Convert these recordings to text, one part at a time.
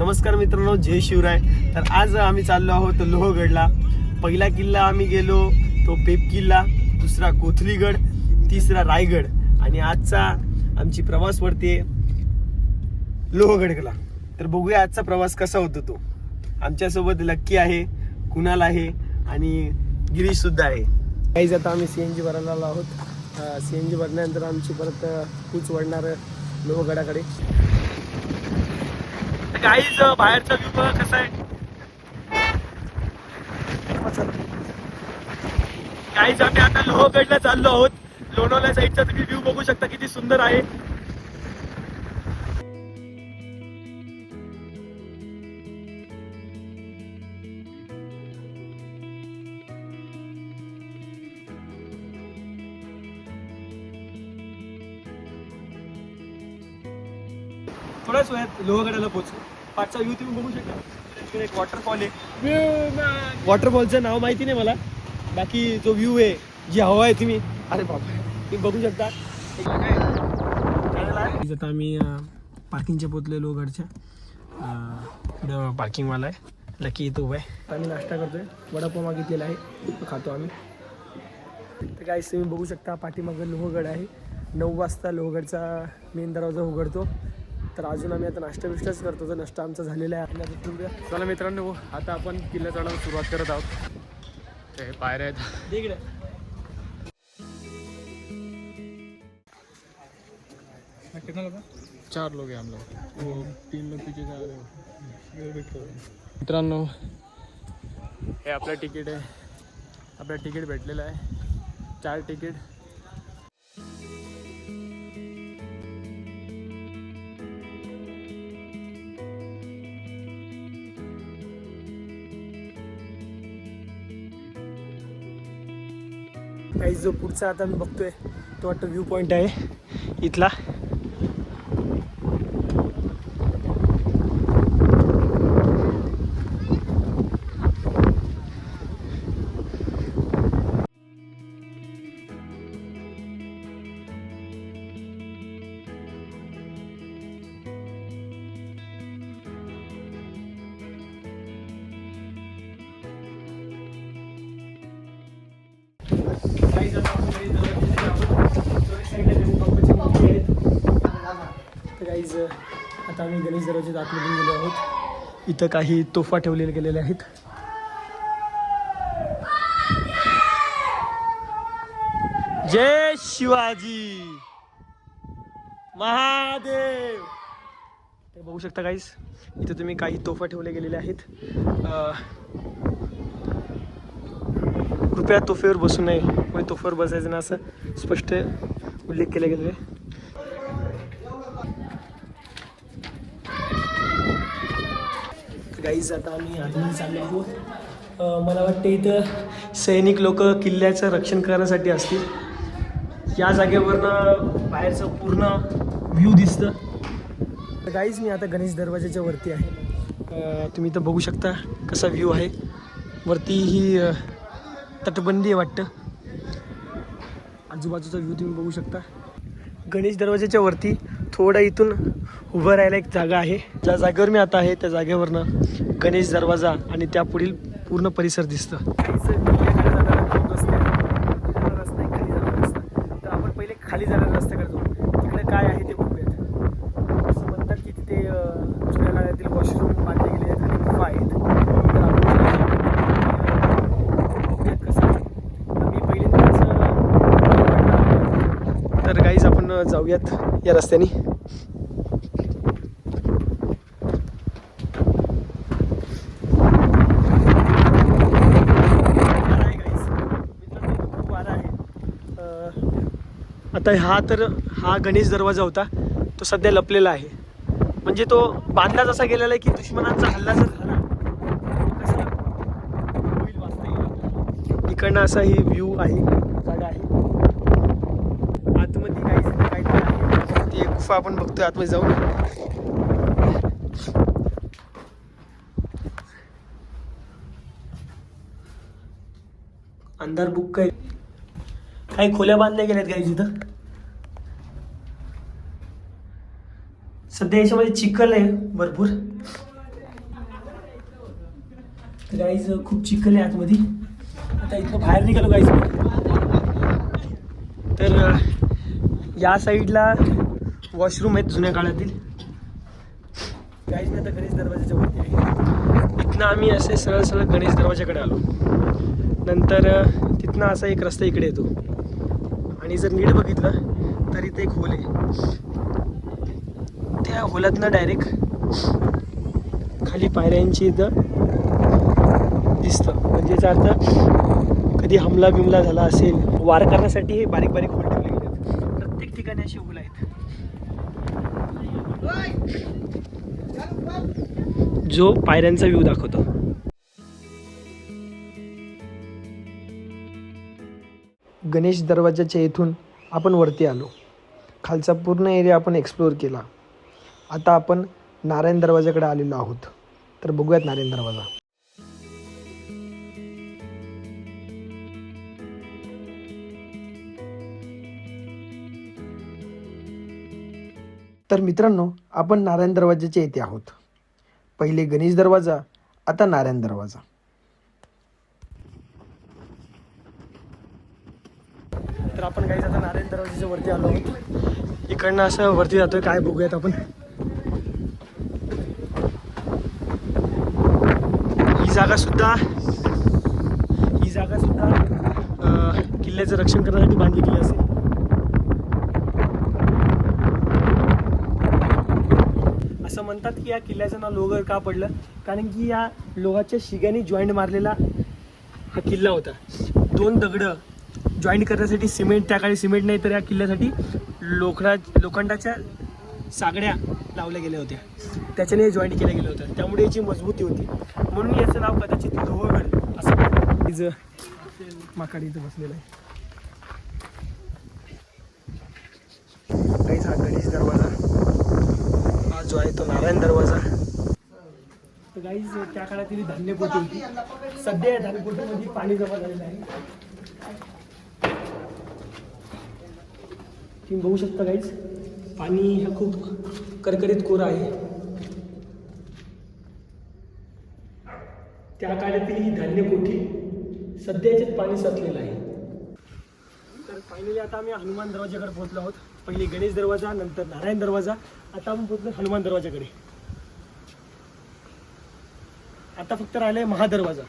नमस्कार मित्रांनो जय शिवराय. तर आज आम्ही चाललो आहोत लोहगडला. पहिला किल्ला आम्ही गेलो तो पेप किल्ला दुसरा कोथलीगड तिसरा रायगड आणि आजचा आमची प्रवास वरती लोहगडला. तर बघूया आजचा प्रवास कसा होतो तो. आमच्यासोबत लक्की आहे कुणाल आहे आणि गिरीश सुद्धा आहे. काहीच आता आम्ही सी एन जी भरायला आलो आहोत. सी एन जी भरल्यानंतर आमची परत अ, कूच लोहगडाकडे. लोहगडाकडे काहीच बाहेरचा व्ह्यू कसा आहे. काहीच आम्ही आता लोहगडला चाललो आहोत. लोणावळ्या साईडचा तुम्ही व्ह्यू बघू शकता किती सुंदर आहे. थोड्याच वेळात लोहगडाला पोहोचू पाचचा व्ह्यू तुम्ही बघू शकता. एक वॉटरफॉल आहे. वॉटरफॉलचं नाव माहिती नाही मला. बाकी जो व्ह्यू आहे जी हवा आहे तुम्ही अरे बाबा तुम्ही बघू शकता. आता आम्ही पार्किंगच्या पोचले लोहगडच्या. इकडं पार्किंगवाला आहे. लकी इथं उभा आहे. आम्ही नाश्ता करतोय. वडापाव मागितलेला आहे. तो खातो आम्ही. तर काय तुम्ही बघू शकता पाठीमागं लोहगड आहे. नऊ वाजता लोहगडचा मेन दरवाजा उघडतो. तर अजून आम्ही आता नाश्ता बिष्टाच करतो. तर नाश्ता आमचा झालेला आहे चला मित्रांनो आता आपण किल्ला चढायला सुरुवात करत आहोत. ते पायऱ्या आहेत. इकडे चार लोक आहे हम लोग वो तीन लोग पीछे जा रहे हो. मित्रांनो हे आपलं तिकीट आहे. आपलं तिकीट भेटलेलं आहे. चार तिकीट. काही जो पुढचा आता मी बघतोय तो वाटतं व्ह्यू पॉईंट आहे. इथला. तर काहीच आता आम्ही गणेश दरवाजेत आतमधून गेलो आहोत. इथं काही तोफा ठेवलेले गेलेले आहेत. जय शिवाजी. महादेव. ते बघू शकता काहीच इथं तुम्ही काही तोफा ठेवले गेलेले आहेत. कृपया तोफेवर बसू नये. म्हणजे तोफेवर बसायचं ना असं स्पष्ट उल्लेख केला गेलेला आहे गाईज आता आम्ही आधी चाललो आहोत. मला वाटते इथं सैनिक लोक किल्ल्याचं रक्षण करण्यासाठी असतील. या जागेवरनं बाहेरचं पूर्ण व्ह्यू दिसतं. गाईज मी आता गणेश दरवाजाच्या वरती आहे. तुम्ही इथं बघू शकता कसा व्ह्यू आहे. वरती ही तटबंदी आहे वाटतं. आजूबाजूचा व्ह्यू तुम्ही बघू शकता. गणेश दरवाजाच्या वरती थोडा इथून उभं राहायला एक जागा आहे. ज्या जागेवर मी आता आहे त्या जागेवरनं गणेश दरवाजा आणि त्या पुढील पूर्ण परिसर दिसतं. तर आपण पहिले खाली जाणार रस्त्याकडे जाऊ तिकडे काय आहे ते बघूयात असं म्हणतात की तिथे अं, जुन्या काळातील वॉशरूम बांधले गेले आहेत आणि गुफा आहेत तर आपण अं, बघूयात कसं आहे. तर मी पहिल्यांदाच अं, तर काहीच आपण अं, जाऊयात या रस्त्याने. खूप वारा आहे. आता हा तर हा गणेश दरवाजा होता. तो सध्या लपलेला आहे. म्हणजे तो बांधला जसा गेलेला आहे की दुश्मनांचा हल्ला जर झाला इकडनं असा ही व्ह्यू आहे जागा आहे. आतमध्ये काय ती एक गुफा आपण बघतोय आतमध्ये जाऊन. अंधार बुक काय? काही खोल्या बांधल्या गेल्यात काही तिथं सध्या याच्यामध्ये चिखल आहे भरपूर. गाईज खूप चिखल आहे आतमध्ये. आता इथं बाहेर निघालो गाईज तर या साईडला वॉशरूम आहेत जुन्या काळातील. काहीच नाही तर गणेश दरवाजाच्या वरती आहे. इथनं आम्ही असे सरळ सरळ गणेश दरवाजाकडे आलो. नंतर तिथनं असा एक रस्ता इकडे येतो. आणि जर नीट बघितलं तर इथे एक होल आहे. त्या होलातनं डायरेक्ट खाली पायऱ्यांची इथं दिसतं. म्हणजे याचा अर्थ कधी हमला बिमला झाला असेल वार करण्यासाठी हे बारीक बारीक होल ठेवले गेले आहेत. प्रत्येक ठिकाणी असे होल जो पायऱ्यांचा व्ह्यू दाखवतो. गणेश दरवाजाच्या इथून आपण वरती आलो. खालचा पूर्ण एरिया आपण एक्सप्लोअर केला. आता आपण नारायण दरवाजाकडे आलेलो आहोत. तर बघूयात नारायण दरवाजा. तर मित्रांनो आपण नारायण दरवाजाच्या येथे आहोत. पहिले गणेश दरवाजा आता नारायण दरवाजा. तर आपण काही आता नारायण दरवाजाच्या वरती आलो आहोत. इकडनं असं वरती जातोय काय बघूयात आपण. ही जागा सुद्धा ही जागा सुद्धा किल्ल्याचं रक्षण करण्यासाठी बांधली गेली असेल असं म्हणतात की या किल्ल्याचं नाव लोगर का पडलं? कारण की या लोहाच्या शिग्याने जॉईंट मारलेला हा किल्ला होता. दोन दगडं जॉईंट करण्यासाठी सिमेंट त्या काळी सिमेंट नाही तर या किल्ल्यासाठी लोखडा लोखंडाच्या सागड्या लावल्या गेल्या होत्या. त्याच्याने हे जॉईंट केलं गेलं होतं. त्यामुळे याची मजबूती होती. म्हणून याचं नाव कदाचित लोहगड असं तिचं माकाडी इथं बसलेलं आहे. काहीच हा गणेश दरवाजा जो आहे तो नारायण दरवाजा. तर गाईज त्या काळातील धान्यपोटी होती. सध्या या धान्यपोटीमध्ये पाणी जमा झालेलं आहे. तुम्ही बघू शकता गाईज पाणी हा खूप करकरीत कोर आहे. त्या काळातील ही धान्यकोठी सध्या याच्यात पाणी साचलेलं आहे. तर फायनली आता आम्ही हनुमान दरवाजाकडे पोहोचलो आहोत. पहिले गणेश दरवाजा नंतर नारायण दरवाजा. आता आपण पोहोचलो हनुमान दरवाजाकडे. आता फक्त राहिलाय महादरवाजा.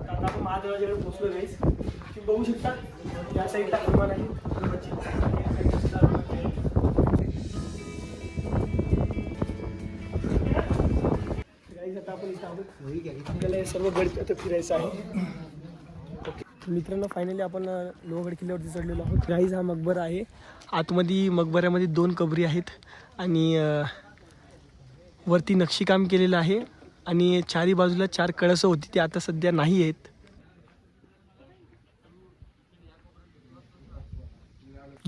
आता आपण महादरवाजाकडे पोहोचलो गाईस तुम्ही बघू शकता या साईडला हनुमान आहे. आपल्याला हे सर्व गड आता फिरायचं आहे. ओके. मित्रांनो फायनली आपण लोहगड किल्ल्यावरती चढलेलो आहोत. राईज हा मकबरा आहे. आतमध्ये मकबऱ्यामध्ये दोन कबरी आहेत आणि वरती नक्षीकाम केलेलं आहे आणि चारी बाजूला चार कळसं होती ती आता सध्या नाही आहेत.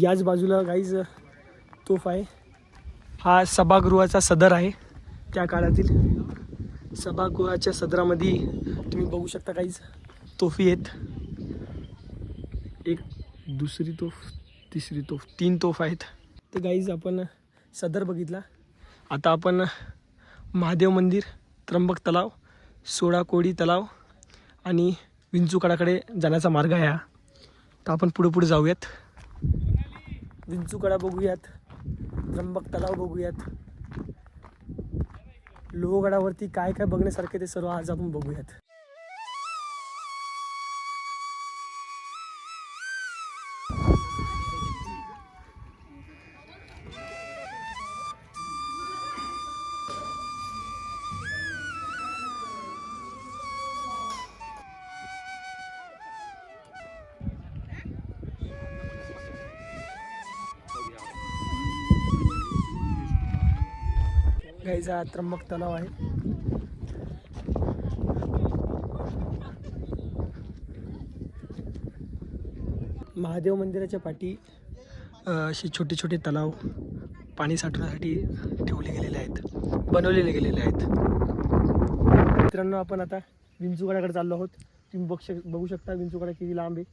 याच बाजूला गाईज तोफ आहे. हा सभागृहाचा सदर आहे त्या काळातील. सभागृहाच्या सदरामध्ये तुम्ही बघू शकता काहीच तोफी आहेत. एक दुसरी तोफ तिसरी तोफ तीन तोफ आहेत. तर गाईज आपण सदर बघितला. आता आपण महादेव मंदिर त्र्यंबक तलाव सोळा कोडी तलाव आणि विंचूकडाकडे जाण्याचा मार्ग आहे हा. तर आपण पुढे पुढे जाऊयात. विंचूकडा बघूयात. त्र्यंबक तलाव बघूयात. लोहगडावरती काय काय बघण्यासारखे ते सर्व आज आपण बघूयात. गाईचा त्र्यंबक तलाव आहे. महादेव मंदिराच्या पाठी असे छोटे छोटे तलाव पाणी साठवण्यासाठी ठेवले गेलेले आहेत बनवलेले गेलेले आहेत. मित्रांनो आपण आता विंचूगडाकडे चाललो आहोत. तुम्ही बघ शक बघू शकता विंचूगडा किती लांब आहे.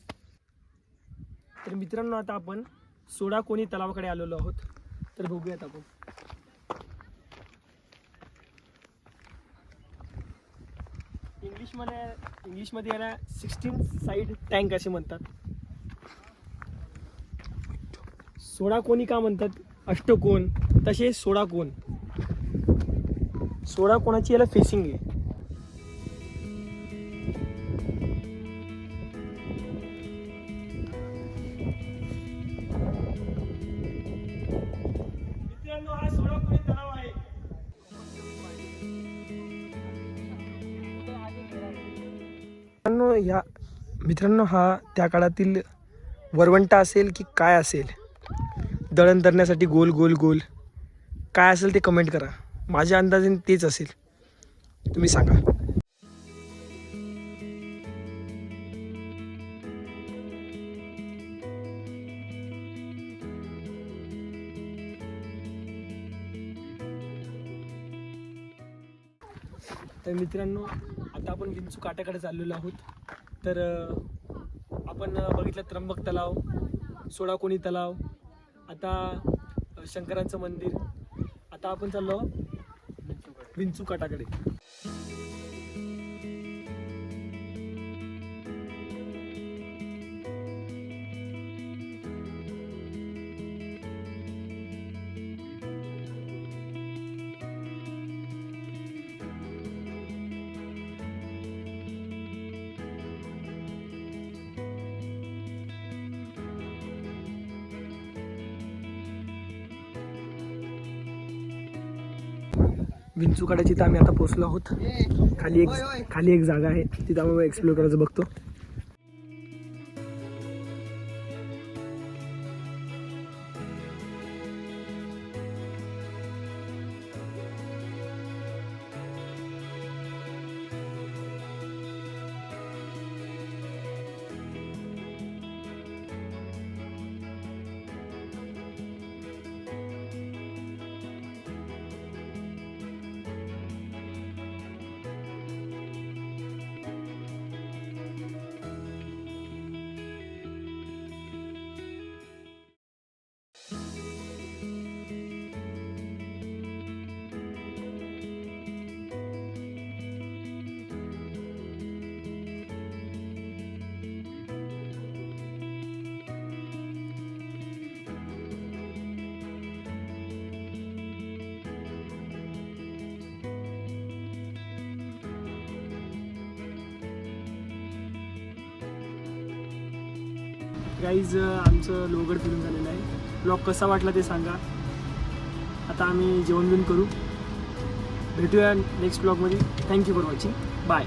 तर मित्रांनो आता आपण सोडा कोणी तलावाकडे आलेलो आहोत. तर बघूयात आपण. इंग्लिशमध्ये इंग्लिशमध्ये याला सिक्स्टीन साईड टँक असे म्हणतात. सोळा कोणी का म्हणतात? अष्टकोन. तसे सोळा कोण? सोळा कोणाची याला फेसिंग आहे. ह्या मित्रांनो हा त्या काळातील वरवंटा असेल की काय असेल? दळण धरण्यासाठी गोल गोल गोल. काय असेल ते कमेंट करा. माझ्या अंदाजाने तेच असेल. तुम्ही सांगा. तर मित्रांनो आता आपण विंचू काट्याकडे चाललेलो आहोत. तर आपण बघितलं त्र्यंबक तलाव सोळाकोणी तलाव आता शंकरांचं मंदिर आता आपण चाललो विंचू काटाकडे विंचू काढायची तर आम्ही आता पोहोचलो आहोत. खाली एक खाली एक जागा आहे. तिथं आम्ही एक्सप्लोर करायचं बघतो. गाईज आमचं लोगड फिरून झालेलं आहे. ब्लॉग कसा वाटला ते सांगा. आता आम्ही जेवण बिवण करू. भेटूया नेक्स्ट ब्लॉगमध्ये थँक्यू फॉर वॉचिंग बाय